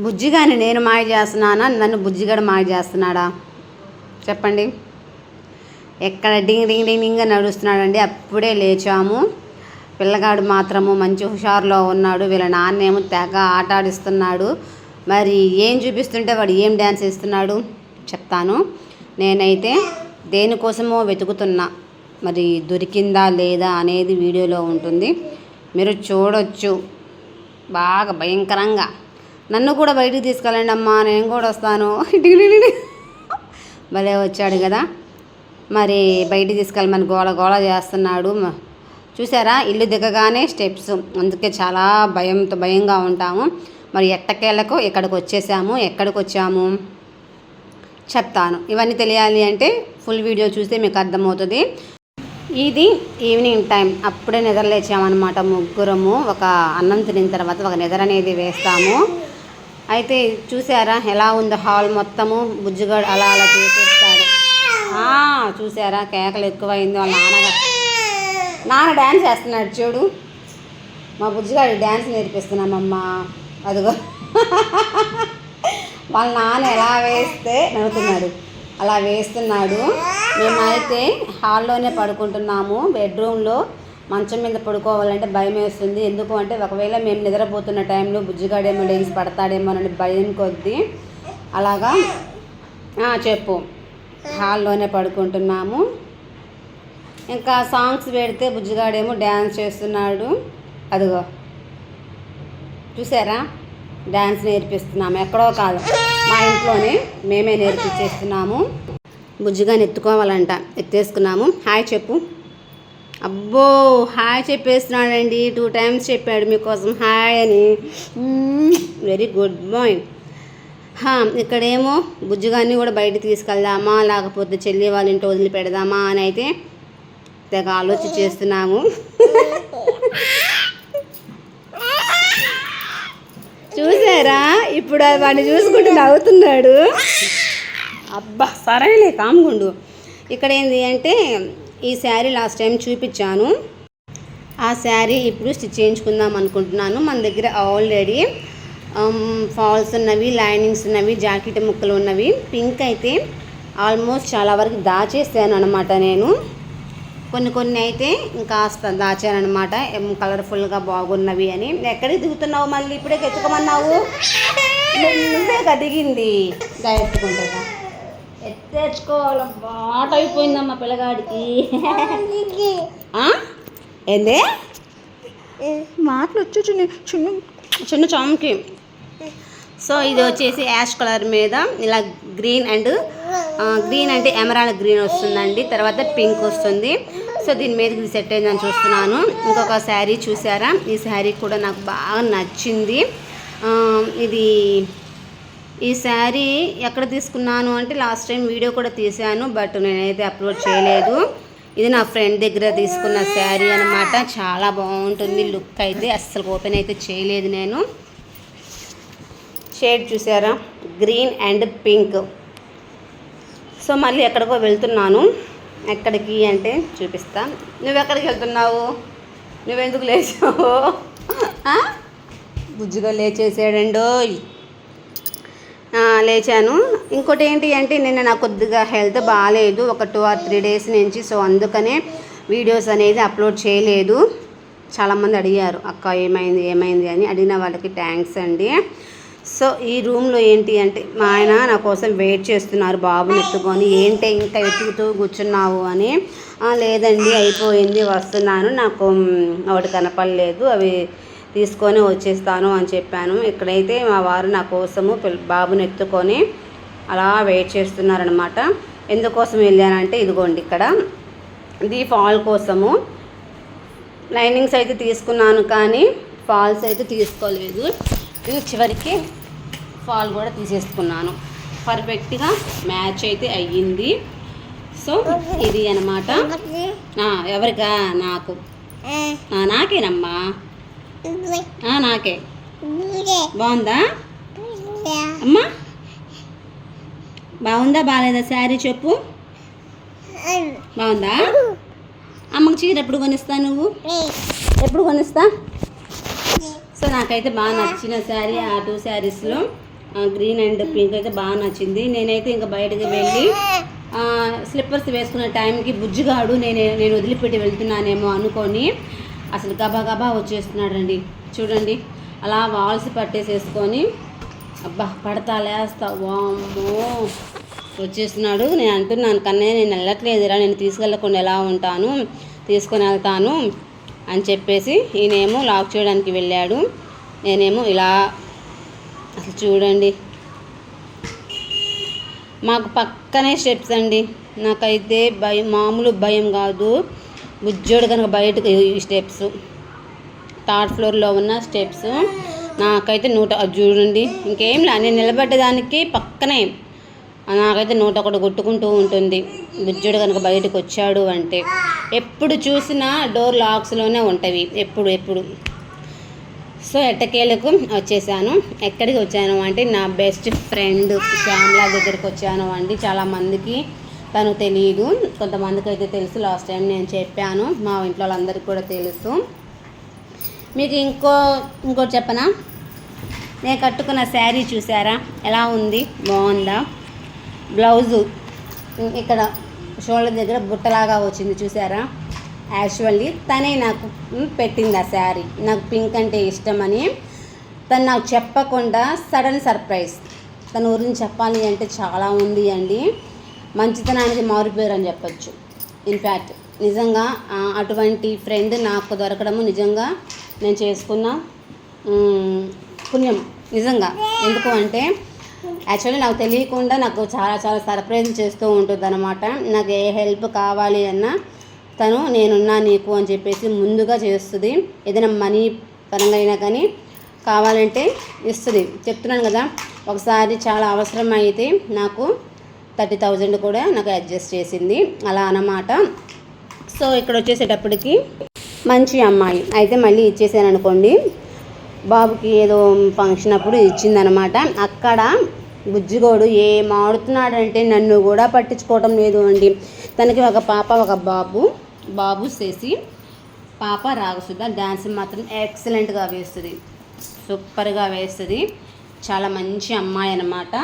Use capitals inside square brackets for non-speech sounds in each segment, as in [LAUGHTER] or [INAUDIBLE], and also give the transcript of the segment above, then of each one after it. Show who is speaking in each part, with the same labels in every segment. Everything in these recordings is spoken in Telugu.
Speaker 1: బుజ్జిగాని నేను మాయ చేస్తున్నానా? నన్ను బుజ్జిగాడు మాయ చేస్తున్నాడా? చెప్పండి. ఎక్కడ డింగ్ డింగ్ డింగ్ డింగ్గా నడుస్తున్నాడండి. అప్పుడే లేచాము. పిల్లగాడు మాత్రము మంచి హుషారులో ఉన్నాడు. వీళ్ళ నాన్నేమో తెగ ఆట ఆడిస్తున్నాడు మరి ఏం చూపిస్తుంటే వాడు ఏం డ్యాన్స్ వేస్తున్నాడు? చెప్తాను. నేనైతే దేనికోసమో వెతుకుతున్నా. మరి దొరికిందా లేదా అనేది వీడియోలో ఉంటుంది. మీరు చూడొచ్చు. బాగా భయంకరంగా. నన్ను కూడా బయటికి తీసుకెళ్ళండి అమ్మా నేను కూడా వస్తాను. [LAUGHS] భలే వచ్చాడు కదా. మరి బయటికి తీసుకెళ్ళమని గోళ గోళ చేస్తున్నాడు. చూసారా? ఇల్లు దిగగానే స్టెప్స్. అందుకే చాలా భయంతో భయంగా ఉంటాము. మరి ఎట్టకేళ్ళకు ఇక్కడికి వచ్చేసాము. ఎక్కడికి వచ్చాము? చెప్తాను. ఇవన్నీ తెలియాలి అంటే ఫుల్ వీడియో చూస్తే మీకు అర్థమవుతుంది. ఇది ఈవినింగ్ టైం. అప్పుడే నిద్రలేచామన్నమాట ముగ్గురము. ఒక అన్నం తినిన తర్వాత ఒక నిద్ర అనేది వేస్తాము. అయితే చూసారా ఎలా ఉందో హాల్ మొత్తము? బుజ్జిగాడు అలా అలా చేసేస్తాడు. చూసారా కేకలు ఎక్కువైంది వాళ్ళ నాన్నగారు. నాన్న డ్యాన్స్ చేస్తున్నాడు చూడు. మా బుజ్జిగాడికి డ్యాన్స్ నేర్పిస్తున్నామమ్మా అదిగో. వాళ్ళ నాన్న ఎలా వేస్తే నవ్వుతున్నాడు. అలా వేస్తున్నాడు. మేమైతే హాల్లోనే పడుకుంటున్నాము బెడ్రూమ్లో. మంచం మీద పడుకోవాలంటే భయం వేస్తుంది. ఎందుకు అంటే ఒకవేళ మేము నిద్రపోతున్న టైంలో బుజ్జిగాడేమో లేచి పడతాడేమో అని భయం కొద్దీ అలాగా చెప్పు. హాల్లోనే పడుకుంటున్నాము. ఇంకా సాంగ్స్ పెడితే బుజ్జిగాడేమో డ్యాన్స్ చేస్తున్నాడు. అదిగో. చూసారా? డ్యాన్స్ నేర్పిస్తున్నాము. ఎక్కడో కాదు. మా ఇంట్లోనే మేమే నేర్పించేస్తున్నాము. బుజ్జిగాని ఎత్తుకోవాలంట. ఎత్తేసుకున్నాము. హాయ్ చెప్పు. అబ్బో హాయ్ చెప్పేస్తున్నాడండి. టూ టైమ్స్ చెప్పాడు మీకోసం. హాయ్ అని. వెరీ గుడ్ బాయ్ హా, ఇక్కడేమో బుజ్జిగాన్ని కూడా బయట తీసుకెళ్దామా లేకపోతే చెల్లి వాళ్ళ ఇంటి వదిలి పెడదామా అని అయితే తెగ ఆలోచన చేస్తున్నాము. చూసారా? ఇప్పుడు వాడిని చూసుకుంటూ నవ్వుతున్నాడు. అబ్బా సరేలే కామ్గుండు ఇక్కడ ఏంటి అంటే ఈ శారీ లాస్ట్ టైం చూపించాను. ఆ శారీ ఇప్పుడు స్టిచ్ చేయించుకుందాం అనుకుంటున్నాను. మన దగ్గర ఆల్రెడీ ఫాల్స్ um, ఉన్నవి లైనింగ్స్ ఉన్నవి జాకెట్ ముక్కలు ఉన్నవి. పింక్ అయితే ఆల్మోస్ట్ చాలా వరకు దాచేసాను అనమాట నేను. కొన్ని కొన్ని అయితే ఇంకాస్త దాచానమాట కలర్ఫుల్గా బాగున్నవి అని. ఎక్కడికి దిగుతున్నావు మళ్ళీ? ఇప్పుడే ఎత్తుకోమన్నావు నువ్వే దిగింది దా ఎత్తుకుంటుందా ఎత్తేసుకోవాలి బాట అయిపోయిందమ్మా పిల్లగాడికి? ఏంది? మాటలు వచ్చి చిన్న చిన్న చిన్న చాముకి. సో ఇది వచ్చేసి యాష్ కలర్ మీద ఇలా గ్రీన్ అండ్ గ్రీన్ అంటే ఎమరాల్డ్ గ్రీన్ వస్తుందండి. తర్వాత పింక్ వస్తుంది. సో దీని మీద ఇది సెట్ అయిందని చూస్తున్నాను. ఇంకొక శారీ చూసారా? ఈ శారీ కూడా నాకు బాగా నచ్చింది. ఇది ఈ శారీ ఎక్కడ తీసుకున్నాను అంటే లాస్ట్ టైం వీడియో కూడా తీశాను బట్ నేనైతే అప్లోడ్ చేయలేదు. ఇది నా ఫ్రెండ్ దగ్గర తీసుకున్న శారీ అనమాట చాలా బాగుంటుంది లుక్ అయితే. అస్సలు ఓపెన్ అయితే చేయలేదు నేను. షేడ్ చూసారా? Green and pink. సో మళ్ళీ ఎక్కడికో వెళ్తున్నాను. ఎక్కడికి అంటే చూపిస్తా. నువ్వు ఎక్కడికి వెళ్తున్నావు? నువ్వెందుకు లేచావు? బుజ్జిగా లేచేసాడండో లేచాను. ఇంకోటి ఏంటి అంటే నిన్న నాకు కొద్దిగా హెల్త్ బాగాలేదు ఒక టూ ఆర్ త్రీ డేస్ నుంచి సో అందుకనే వీడియోస్ అనేది అప్లోడ్ చేయలేదు. చాలామంది అడిగారు అక్క ఏమైంది ఏమైంది? అని అడిగిన వాళ్ళకి థ్యాంక్స్ అండి. సో ఈ రూమ్లో ఏంటి అంటే మా ఆయన నా కోసం వెయిట్ చేస్తున్నారు బాబుని ఎత్తుకొని ఏంటి ఇంకా ఎత్తుకుతూ కూర్చున్నావు? అని. లేదండి అయిపోయింది వస్తున్నాను. నాకు ఒకటి కనపడలేదు. అవి తీసుకొని వచ్చేస్తాను అని చెప్పాను. ఇక్కడైతే మా వారు నా కోసము పిల్ల బాబుని ఎత్తుకొని అలా వెయిట్ చేస్తున్నారనమాట ఎందుకోసం వెళ్ళానంటే ఇదిగోండి ఇక్కడ. ఇది ఫాల్ కోసము. లైనింగ్స్ అయితే తీసుకున్నాను కానీ ఫాల్స్ అయితే తీసుకోలేదు. ఇది చివరికి ఫాల్ కూడా తీసేసుకున్నాను. పర్ఫెక్ట్గా మ్యాచ్ అయితే అయ్యింది. సో ఇది అనమాట ఎవరికా? నాకు. నాకేనమ్మా? నాకే. బాగుందా? అమ్మా. బాగుందా? బాగాలేదా? శారీ చెప్పు. బాగుందా? అమ్మకి చీర ఎప్పుడు కొనిస్తా నువ్వు? ఎప్పుడు కొనిస్తా? సో నాకైతే బాగా నచ్చిన శారీ ఆ టూ శారీస్లో గ్రీన్ అండ్ పింక్ అయితే బాగా నచ్చింది. నేనైతే ఇంకా బయటకు వెళ్ళి స్లిప్పర్స్ వేసుకున్న టైంకి బుజ్జిగాడు నేను నేను వదిలిపెట్టి వెళ్తున్నానేమో అనుకొని అసలు గబా గబా వచ్చేస్తున్నాడండి. చూడండి అలా వాల్స్ పట్టేసేసుకొని అబ్బా పడతా లేస్తా వామ్మో వచ్చేస్తున్నాడు. నేను అంటున్నాను కన్నయ్య నేను వెళ్ళట్లేదురా నేను తీసుకెళ్ళకుండా ఎలా ఉంటాను తీసుకొని వెళ్తాను అని చెప్పేసి ఈయనేమో లాక్ చేయడానికి వెళ్ళాడు. నేనేమో ఇలా అసలు చూడండి. మాకు పక్కనే స్టెప్స్ అండి. నాకైతే భయం మామూలు భయం కాదు. బుజ్జోడు కనుక బయటకు ఈ స్టెప్స్ థర్డ్ ఫ్లోర్లో ఉన్న స్టెప్స్. నాకైతే నూట చూడండి. ఇంకేం లే నేను నిలబడ్డదానికి పక్కనే నాకైతే నూట ఒకటి కొట్టుకుంటూ ఉంటుంది. బుజ్జుడు కనుక బయటకు వచ్చాడు అంటే ఎప్పుడు చూసినా డోర్ లాక్స్లోనే ఉంటవి. ఎప్పుడు ఎప్పుడు. సో ఎట్టకేలకు వచ్చేసాను. ఎక్కడికి వచ్చాను అంటే నా బెస్ట్ ఫ్రెండ్ శ్యామ్లా దగ్గరికి వచ్చాను అండి. చాలామందికి తను తెలియదు కొంతమందికి అయితే తెలుసు లాస్ట్ టైం నేను చెప్పాను. మా ఇంట్లో వాళ్ళందరికీ కూడా తెలుసు. మీకు ఇంకో ఇంకోటి చెప్పనా? నేను కట్టుకున్న శారీ చూసారా? ఎలా ఉంది? బాగుందా? బ్లౌజు ఇక్కడ షోల్డర్ దగ్గర బుట్టలాగా వచ్చింది చూసారా? యాక్చువల్లీ తనే నాకు పెట్టింది ఆ శారీ. నాకు పింక్ అంటే ఇష్టమని. తను నాకు చెప్పకుండా సడన్ సర్ప్రైజ్. తన గురించి చెప్పాలి అంటే చాలా ఉంది అండి. మంచితనానికి మారిపోయారు అని ఇన్ఫ్యాక్ట్ నిజంగా అటువంటి ఫ్రెండ్ నాకు దొరకడము నిజంగా నేను చేసుకున్న పుణ్యం. నిజంగా. ఎందుకు అంటే యాక్చువల్లీ నాకు తెలియకుండా నాకు చాలా చాలా సర్ప్రైజ్ చేస్తూ ఉంటుంది అనమాట నాకు ఏ హెల్ప్ కావాలి అన్నా తను నేనున్నా నీకు అని చెప్పేసి ముందుగా చేస్తుంది. ఏదైనా మనీ పరంగా అయినా కానీ కావాలంటే ఇస్తుంది. చెప్తున్నాను కదా ఒకసారి చాలా అవసరం అయితే నాకు థర్టీ థౌజండ్ కూడా నాకు అడ్జస్ట్ చేసింది. అలా అన్నమాట. సో ఇక్కడ వచ్చేసేటప్పటికి మంచి అమ్మాయి. అయితే మళ్ళీ ఇచ్చేసాను అనుకోండి. బాబుకి ఏదో ఫంక్షన్ అప్పుడు ఇచ్చిందనమాట అక్కడ బుజ్జిగోడు ఏం ఆడుతున్నాడంటే నన్ను కూడా పట్టించుకోవటం లేదు అండి. తనకి ఒక పాప ఒక బాబు. బాబు చేసి పాప రాగసుధ డ్యాన్స్ మాత్రం ఎక్సలెంట్గా వేస్తుంది. సూపర్గా వేస్తుంది. చాలా మంచి అమ్మాయి అన్నమాట.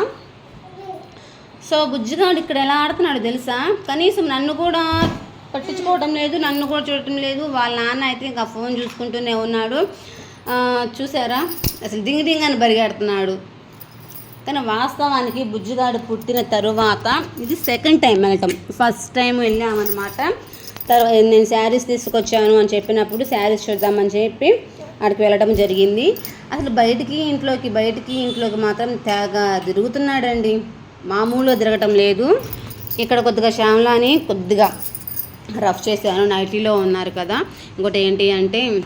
Speaker 1: సో బుజ్జిగాడు ఇక్కడ ఎలా ఆడుతున్నాడు తెలుసా? కనీసం నన్ను కూడా పట్టించుకోవడం లేదు నన్ను కూడా చూడటం లేదు. వాళ్ళ నాన్న అయితే ఇంకా ఫోన్ చూసుకుంటూనే ఉన్నాడు. చూసారా? అసలు దింగి దింగ్ అని పరిగెడుతున్నాడు. కానీ వాస్తవానికి బుజ్జిగాడు పుట్టిన తరువాత ఇది సెకండ్ టైం వెళ్ళటం ఫస్ట్ టైం వెళ్ళామన్నమాట. తర్వాత నేను శారీస్ తీసుకొచ్చాను అని చెప్పినప్పుడు శారీస్ చూద్దామని చెప్పి అక్కడికి వెళ్ళడం జరిగింది. అసలు బయటికి ఇంట్లోకి బయటికి ఇంట్లోకి మాత్రం తేగా తిరుగుతున్నాడండి. మామూలుగా తిరగటం లేదు. ఇక్కడ కొద్దిగా శ్యామలాని కొద్దిగా రఫ్ చేశాను. నైటీలో ఉన్నారు కదా. ఇంకోటి ఏంటి అంటే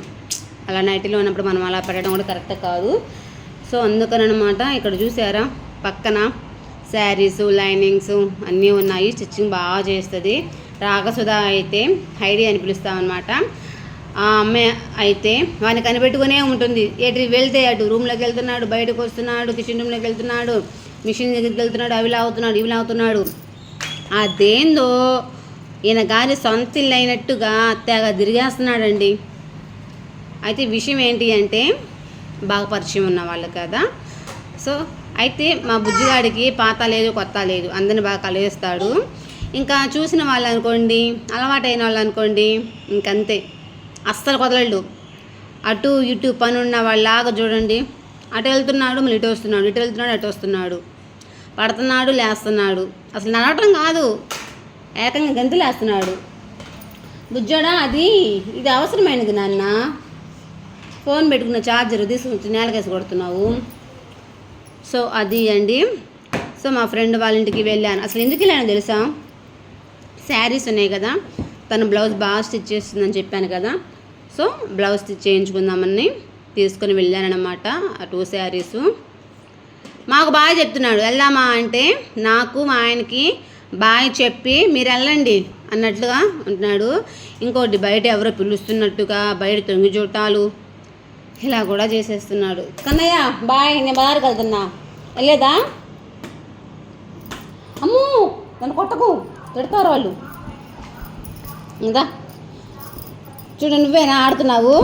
Speaker 1: అలా నైటీలో ఉన్నప్పుడు మనం అలా పెట్టడం కూడా కరెక్ట్ కాదు. సో అందుకనమాట ఇక్కడ చూసారా? పక్కన శారీస్ లైనింగ్స్ అన్నీ ఉన్నాయి. స్టిచ్చింగ్ బాగా చేస్తుంది. రాగసుధ అయితే హైడీ అని పిలుస్తామన్నమాట. ఆ అమ్మాయి అయితే వాడిని కనిపెట్టుకునే ఉంటుంది. ఎటు వెళ్తే అటు రూమ్లోకి వెళ్తున్నాడు బయటకు వస్తున్నాడు కిచెన్ రూమ్లోకి వెళ్తున్నాడు. మిషన్ దగ్గరికి వెళ్తున్నాడు అవి లాగుతున్నాడు ఇవి లాగుతున్నాడు. అదేందో ఈయన గారి సొంత ఇల్లు అయినట్టుగా తెగ తిరిగేస్తున్నాడండి. అయితే విషయం ఏంటి అంటే బాగా పరిచయం ఉన్న వాళ్ళు కదా. సో అయితే మా బుజ్జిగాడికి పాత లేదు కొత్త లేదు అందరిని బాగా కలిగిస్తాడు. ఇంకా చూసిన వాళ్ళు అనుకోండి అలవాటైన వాళ్ళు అనుకోండి ఇంకంతే. అస్సలు కుదలడు. అటు ఇటు పని ఉన్న వాళ్ళలాగా చూడండి. అటు వెళ్తున్నాడు మళ్ళీ ఇటు వస్తున్నాడు ఇటు వెళ్తున్నాడు అటు వస్తున్నాడు. పడుతున్నాడు లేస్తున్నాడు. అసలు నడవటం కాదు. ఏకంగా గంతులు లేస్తున్నాడు. బుజ్జోడా అది ఇది అవసరమైనది నాన్న. ఫోన్ పెట్టుకున్న ఛార్జర్ తీసుకొచ్చి నేలకేసి కొడుతున్నావు. సో అది అండి. సో మా ఫ్రెండ్ వాళ్ళ ఇంటికి వెళ్ళాను. అసలు ఎందుకు వెళ్ళాను తెలుసా? శారీస్ ఉన్నాయి కదా. తను బ్లౌజ్ బాగా స్టిచ్ చేస్తుందని చెప్పాను కదా. సో బ్లౌజ్ స్టిచ్ చేయించుకుందామని తీసుకొని వెళ్ళానమాట ఆ టూ శారీసు. మాకు బాగా చెప్తున్నాడు. వెళ్దామా అంటే నాకు మా ఆయనకి బాయ్ చెప్పి మీరు వెళ్ళండి అన్నట్లుగా ఉంటున్నాడు ఇంకోటి బయట ఎవరో పిలుస్తున్నట్టుగా బయట తొంగి చూటాలు ఇలా కూడా చేసేస్తున్నాడు. కన్నయ్య బాయ్ నేను బాగా వెళ్తున్నా. వెళ్ళేదా? అమ్మో నన్ను కొట్టకు. తిడతారు వాళ్ళు. ఇంకా చూడు నువ్వేనా ఆడుతున్నావు?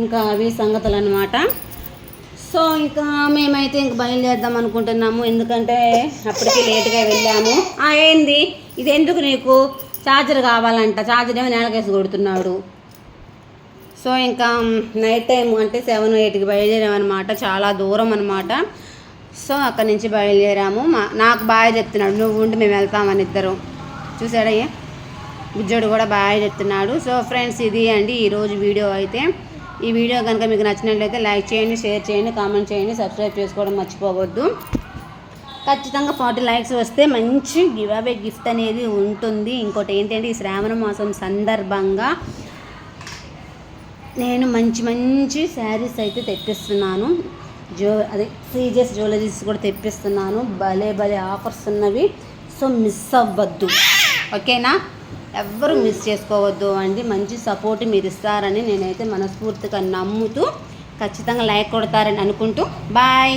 Speaker 1: ఇంకా అవి సంగతులు అన్నమాట సో ఇంకా మేమైతే ఇంక బయలుదేరదాం అనుకుంటున్నాము. ఎందుకంటే అప్పటికి లేట్గా వెళ్ళాము. ఏంది? ఇది ఎందుకు నీకు? ఛార్జర్ కావాలంట. ఛార్జర్ ఏమో నేలకేసి కొడుతున్నాడు. సో ఇంకా నైట్ టైం అంటే సెవెన్ ఎయిట్కి బయలుదేరామన్నమాట చాలా దూరం అనమాట సో అక్కడి నుంచి బయలుదేరాము. మా నాకు బాగా చెప్తున్నాడు. నువ్వు ఉండి మేము వెళ్తామని ఇద్దరు. చూసాడయ్యా బుజ్జోడు కూడా బాగా చెప్తున్నాడు. సో ఫ్రెండ్స్ ఇది అండి ఈరోజు వీడియో అయితే. ఈ వీడియో కనుక మీకు నచ్చినట్లయితే లైక్ చేయండి షేర్ చేయండి కామెంట్ చేయండి సబ్స్క్రైబ్ చేసుకోవడం మర్చిపోవద్దు. ఖచ్చితంగా ఫార్టీ లైక్స్ వస్తే మంచి గివ్ అవే గిఫ్ట్ అనేది ఉంటుంది. ఇంకోటి ఏంటంటే ఈ శ్రావణ మాసం సందర్భంగా నేను మంచి మంచి శారీస్ అయితే తెప్పిస్తున్నాను. జ్యూ అదే సీజెస్ జ్యువెలరీస్ కూడా తెప్పిస్తున్నాను. భలే భలే ఆఫర్స్ ఉన్నవి. సో మిస్ అవ్వద్దు. ఓకేనా? ఎవ్వరు మిస్ చేసుకోవద్దు అండి. మంచి సపోర్ట్ మీరు ఇస్తారని నేనైతే మనస్ఫూర్తిగా నమ్ముతూ ఖచ్చితంగా లైక్ కొడతారని అనుకుంటూ. బాయ్.